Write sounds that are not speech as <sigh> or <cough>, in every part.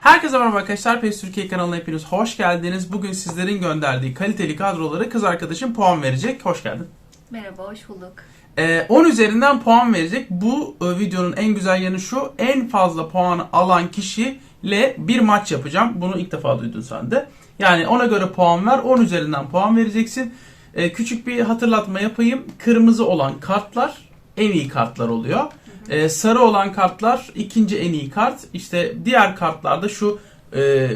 Herkese merhaba arkadaşlar. PES Türkiye kanalına hepiniz hoş geldiniz. Bugün sizlerin gönderdiği kaliteli kadroları kız arkadaşım puan verecek. Hoş geldin. Merhaba, hoş bulduk. Ee, 10 üzerinden puan verecek. Bu e, videonun en güzel yanı şu. En fazla puanı alan kişiyle bir maç yapacağım. Bunu ilk defa duydun sen de. Yani ona göre puan ver. 10 üzerinden puan vereceksin. Ee, küçük bir hatırlatma yapayım. Kırmızı olan kartlar en iyi kartlar oluyor. Ee, sarı olan kartlar ikinci en iyi kart. İşte diğer kartlarda şu e,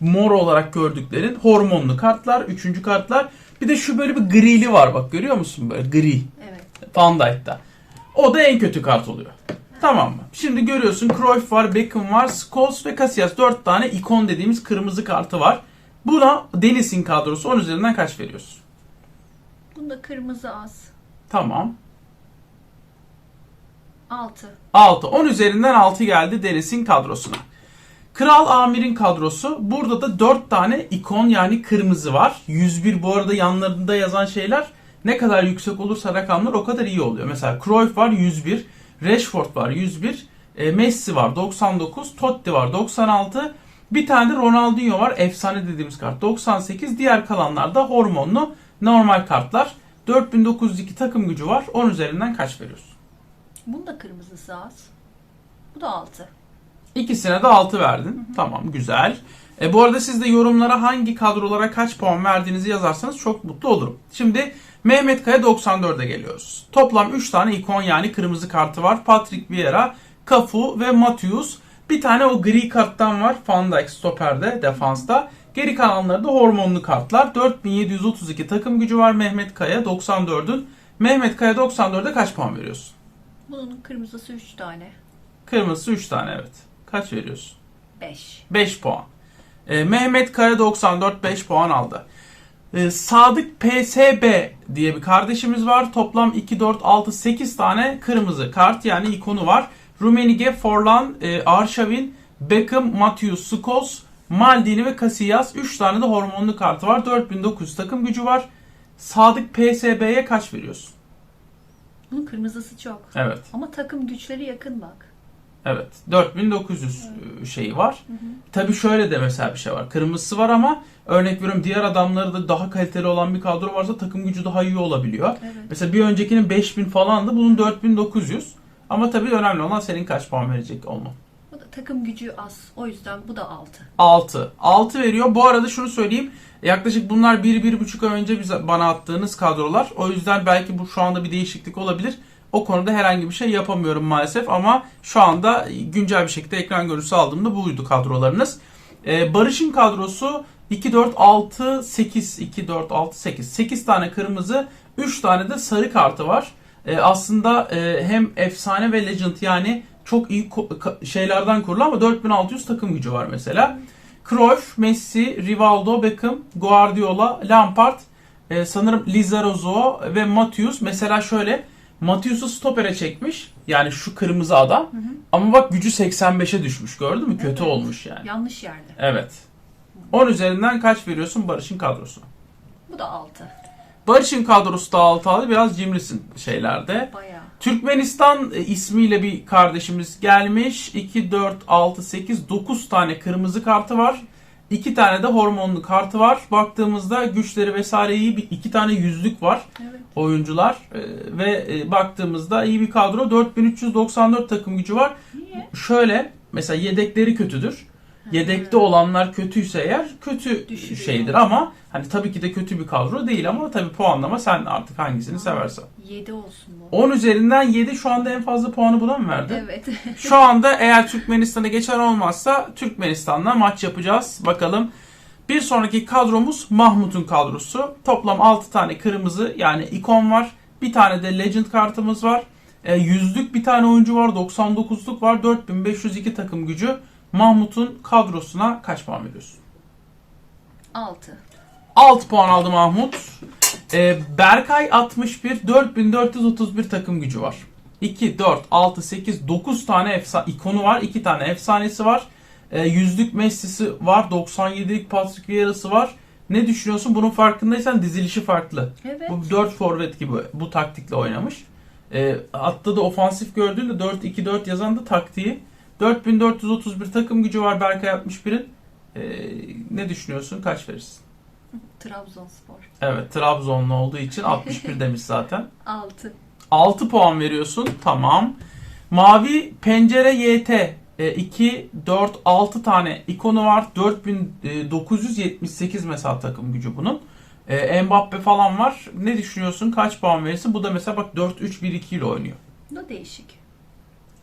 mor olarak gördüklerin hormonlu kartlar. Üçüncü kartlar. Bir de şu böyle bir grili var bak görüyor musun böyle gri. Evet. Van Dijk'ta. O da en kötü kart oluyor. Tamam mı? Şimdi görüyorsun Cruyff var, Beckham var, Scholes ve Casillas. 4 tane ikon dediğimiz kırmızı kartı var. Buna Deniz'in kadrosu 10 üzerinden kaç veriyorsun? Bunda kırmızı az. Tamam. 6. 6. 10 üzerinden 6 geldi Deniz'in kadrosuna. Kral Amir'in kadrosu. Burada da 4 tane ikon yani kırmızı var. 101 bu arada yanlarında yazan şeyler ne kadar yüksek olursa rakamlar o kadar iyi oluyor. Mesela Cruyff var 101, Rashford var 101, e, Messi var 99, Totti var 96, bir tane de Ronaldinho var efsane dediğimiz kart 98. Diğer kalanlar da hormonlu normal kartlar. 4902 takım gücü var. 10 üzerinden kaç veriyorsun? Bunda kırmızısı az. Bu da 6. İkisine de 6 verdin. Tamam güzel. E, bu arada siz de yorumlara hangi kadrolara kaç puan verdiğinizi yazarsanız çok mutlu olurum. Şimdi Mehmet Kaya 94'e geliyoruz. Toplam 3 tane ikon yani kırmızı kartı var. Patrick Vieira, Cafu ve Matius. Bir tane o gri karttan var. Van Dijk stoperde, defansta. Geri kalanları da hormonlu kartlar. 4732 takım gücü var Mehmet Kaya 94'ün. Mehmet Kaya 94'e kaç puan veriyorsun? Bunun kırmızısı 3 tane. Kırmızısı 3 tane evet. Kaç veriyorsun? 5. 5 puan. Ee, Mehmet Kaya 94 5 puan aldı. Ee, Sadık PSB diye bir kardeşimiz var. Toplam 2, 4, 6, 8 tane kırmızı kart yani ikonu var. Rumenige, Forlan, e, Arşavin, Beckham, Matthews, Scholes, Maldini ve Casillas. 3 tane de hormonlu kartı var. 4900 takım gücü var. Sadık PSB'ye kaç veriyorsun? Bunun kırmızısı çok. Evet. Ama takım güçleri yakın bak. Evet. 4900 şeyi var. Tabii şöyle de mesela bir şey var. Kırmızısı var ama örnek veriyorum diğer adamları da daha kaliteli olan bir kadro varsa takım gücü daha iyi olabiliyor. Evet. Mesela bir öncekinin 5000 falandı. Bunun 4900. Ama tabii önemli olan senin kaç puan verecek olman. Takım gücü az. O yüzden bu da 6. 6. 6 veriyor. Bu arada şunu söyleyeyim. Yaklaşık bunlar 1-1,5 ay önce bize, bana attığınız kadrolar. O yüzden belki bu şu anda bir değişiklik olabilir. O konuda herhangi bir şey yapamıyorum maalesef ama şu anda güncel bir şekilde ekran görüntüsü aldığımda buydu kadrolarınız. Ee, Barış'ın kadrosu 2 4 6 8 2 4 6 8 8 tane kırmızı 3 tane de sarı kartı var. Ee, aslında e, hem efsane ve legend yani çok iyi şeylerden kurulu ama 4600 takım gücü var mesela. Cruyff, Messi, Rivaldo, Beckham, Guardiola, Lampard, e, sanırım Lizarazo ve Matius. Mesela şöyle Matius'u stopere çekmiş. Yani şu kırmızı adam. Ama bak gücü 85'e düşmüş. Gördün mü? Kötü Evet. olmuş yani. Yanlış yerde. Evet. 10 üzerinden kaç veriyorsun Barış'ın kadrosuna? Bu da 6. Barış'ın kadrosu da 6 aldı. Biraz cimrisin şeylerde. Bayağı. Türkmenistan e, ismiyle bir kardeşimiz gelmiş. 2, 4, 6, 8, 9 tane kırmızı kartı var. 2 tane de hormonlu kartı var. Baktığımızda güçleri vesaire iyi bir iki tane yüzlük var Evet. oyuncular E, ve e, baktığımızda iyi bir kadro 4394 takım gücü var. Niye? Şöyle mesela yedekleri kötüdür. Yedekte olanlar kötüyse eğer kötü Düşürüyor. şeydir ama hani tabii ki de kötü bir kadro değil ama tabii puanlama sen artık hangisini seversen. 7 olsun bu. 10 üzerinden 7 şu anda en fazla puanı buna mı verdi? Evet. <laughs> Şu anda eğer Türkmenistan'a geçen olmazsa Türkmenistan'la maç yapacağız. Bakalım. Bir sonraki kadromuz Mahmut'un kadrosu. Toplam 6 tane kırmızı yani ikon var. Bir tane de legend kartımız var. E, yüzlük bir tane oyuncu var. 99'luk var. 4502 takım gücü. Mahmut'un kadrosuna kaç puan veriyorsun? 6. 6 puan aldı Mahmut. Ee, Berkay 61, 4431 takım gücü var. 2, 4, 6, 8, 9 tane efsa ikonu var. 2 tane efsanesi var. Ee, yüzlük Messi'si var. 97'lik Patrick Vieira'sı var. Ne düşünüyorsun? Bunun farkındaysan dizilişi farklı. Evet. Bu 4 forvet gibi bu taktikle oynamış. Ee, hatta da ofansif gördüğünde 4-2-4 yazan da taktiği 4431 takım gücü var Berkay 61'in. Ee, ne düşünüyorsun? Kaç verirsin? Trabzonspor. Evet Trabzonlu olduğu için 61 <laughs> demiş zaten. 6. 6 puan veriyorsun. Tamam. Mavi pencere YT. 2, 4, 6 tane ikonu var. 4978 mesela takım gücü bunun. E, Mbappe falan var. Ne düşünüyorsun? Kaç puan verirsin? Bu da mesela bak 4-3-1-2 ile oynuyor. Bu değişik.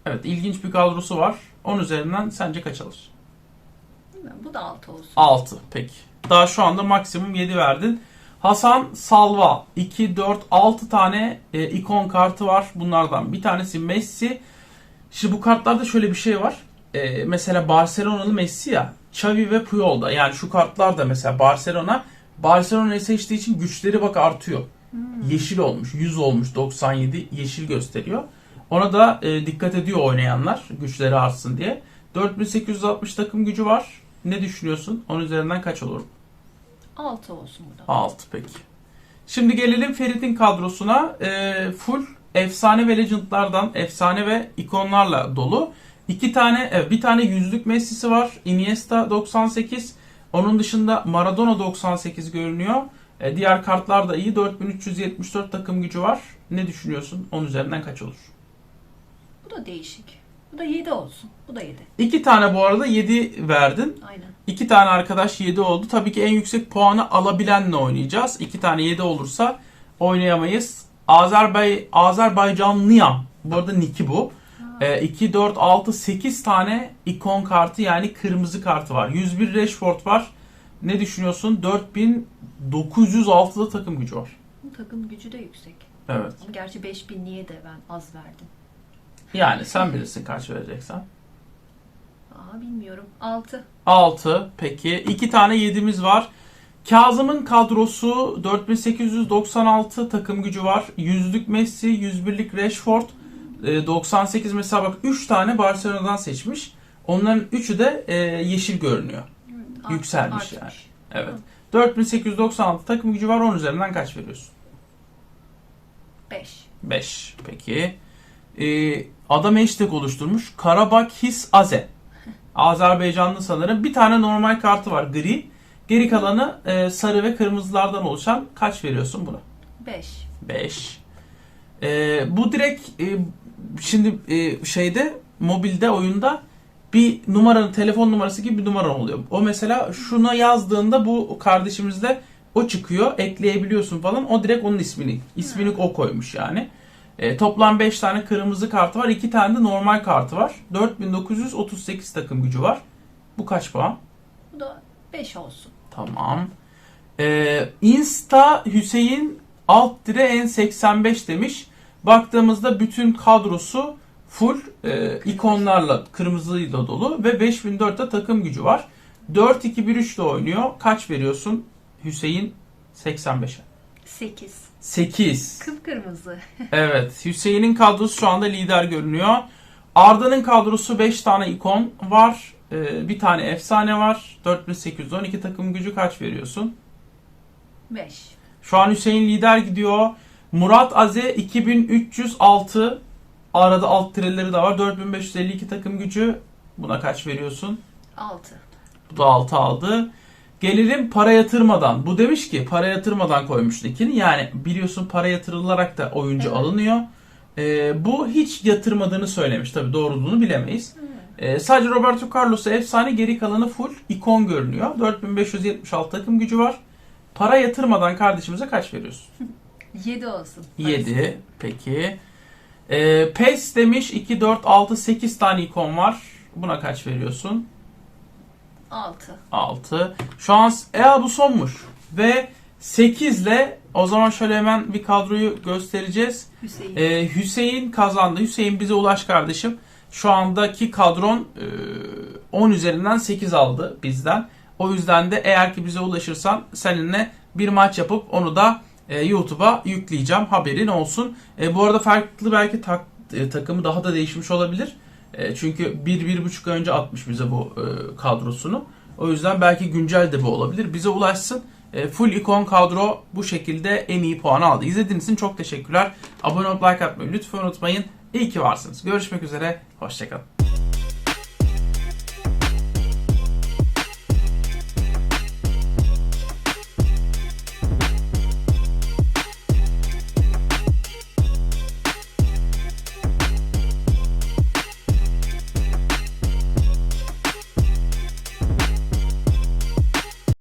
Evet ilginç bir kadrosu var. 10 üzerinden sence kaç alır? Bu da 6 olsun. 6 peki. Daha şu anda maksimum 7 verdin. Hasan Salva 2, 4, 6 tane e, ikon kartı var. Bunlardan bir tanesi Messi. Şimdi bu kartlarda şöyle bir şey var. E, mesela Barcelonalı Messi ya. Xavi ve Puyol da. Yani şu kartlar da mesela Barcelona Barcelona'yı seçtiği için güçleri bak artıyor. Yeşil olmuş. 100 olmuş. 97 yeşil gösteriyor. Ona da e, dikkat ediyor oynayanlar. Güçleri artsın diye. 4860 takım gücü var. Ne düşünüyorsun? 10 üzerinden kaç olur? 6 olsun bu da. 6 peki. Şimdi gelelim Ferit'in kadrosuna. Ee, full efsane ve legendlardan, efsane ve ikonlarla dolu. İki tane, evet, bir tane yüzlük Messi'si var. Iniesta 98. Onun dışında Maradona 98 görünüyor. Ee, diğer kartlar da iyi. 4374 takım gücü var. Ne düşünüyorsun? 10 üzerinden kaç olur? Bu da değişik. Bu da 7 olsun. Bu da 7. İki tane bu arada 7 verdin. Aynen. İki tane arkadaş 7 oldu. Tabii ki en yüksek puanı alabilenle oynayacağız. İki tane 7 olursa oynayamayız. Azerbay Azerbaycanlıyam. Bu arada Niki bu. Ee, 2, 4, 6, 8 tane ikon kartı yani kırmızı kartı var. 101 Rashford var. Ne düşünüyorsun? 4906'da takım gücü var. Takım gücü de yüksek. Evet. Gerçi 5000 niye de ben az verdim. Yani sen bilirsin kaç vereceksen. Aa bilmiyorum. 6. 6 peki. 2 tane 7'miz var. Kazım'ın kadrosu 4896 takım gücü var. Yüzlük Messi, 101'lik Rashford, e, 98 mesela bak 3 tane Barcelona'dan seçmiş. Onların 3'ü de e, yeşil görünüyor. Yükselmiş yani. Evet. 4896 takım gücü var. 10 üzerinden kaç veriyorsun? 5. 5. Peki. Ee, adam hashtag oluşturmuş. Karabak His Aze. Azerbaycanlı sanırım. Bir tane normal kartı var gri. Geri kalanı e, sarı ve kırmızılardan oluşan. Kaç veriyorsun buna? 5. 5. Ee, bu direkt e, şimdi e, şeyde mobilde oyunda bir numaranın telefon numarası gibi bir numara oluyor. O mesela şuna yazdığında bu kardeşimizde o çıkıyor. Ekleyebiliyorsun falan. O direkt onun ismini. ismini o koymuş yani. E, toplam 5 tane kırmızı kartı var. 2 tane de normal kartı var. 4938 takım gücü var. Bu kaç puan? Bu da 5 olsun. Tamam. Ee, Insta Hüseyin alt dire en 85 demiş. Baktığımızda bütün kadrosu full e, ikonlarla kırmızıyla dolu ve 5004'te takım gücü var. 4-2-1-3 ile oynuyor. Kaç veriyorsun Hüseyin 85'e? 8. 8. Kıpkırmızı. <laughs> Evet. Hüseyin'in kadrosu şu anda lider görünüyor. Arda'nın kadrosu 5 tane ikon var. Ee, bir tane efsane var. 4812 takım gücü kaç veriyorsun? 5. Şu an Hüseyin lider gidiyor. Murat Aze 2306. Arada alt tireleri de var. 4552 takım gücü. Buna kaç veriyorsun? 6. Bu da 6 aldı. Gelelim para yatırmadan. Bu demiş ki para yatırmadan koymuş linkini. Yani biliyorsun para yatırılarak da oyuncu Evet. alınıyor. Ee, bu hiç yatırmadığını söylemiş. Tabi doğruluğunu bilemeyiz. Ee, sadece Roberto Carlos'a efsane geri kalanı full ikon görünüyor. 4576 takım gücü var. Para yatırmadan kardeşimize kaç veriyorsun? <laughs> 7 olsun. 7. Peki. Ee, PES demiş 2, 4, 6, 8 tane ikon var. Buna kaç veriyorsun? 6. 6. Şu an e bu sonmuş. Ve 8 ile o zaman şöyle hemen bir kadroyu göstereceğiz. Hüseyin. Ee, Hüseyin kazandı. Hüseyin bize ulaş kardeşim. Şu andaki kadron e, 10 üzerinden 8 aldı bizden. O yüzden de eğer ki bize ulaşırsan seninle bir maç yapıp onu da e, YouTube'a yükleyeceğim. Haberin olsun. E, bu arada farklı belki tak, e, takımı daha da değişmiş olabilir. E, çünkü 1-1,5 ay önce atmış bize bu e, kadrosunu. O yüzden belki güncel de bu olabilir. Bize ulaşsın. E, full ikon kadro bu şekilde en iyi puanı aldı. İzlediğiniz için çok teşekkürler. Abone olup like atmayı lütfen unutmayın. İyi ki varsınız. Görüşmek üzere. Hoşçakalın.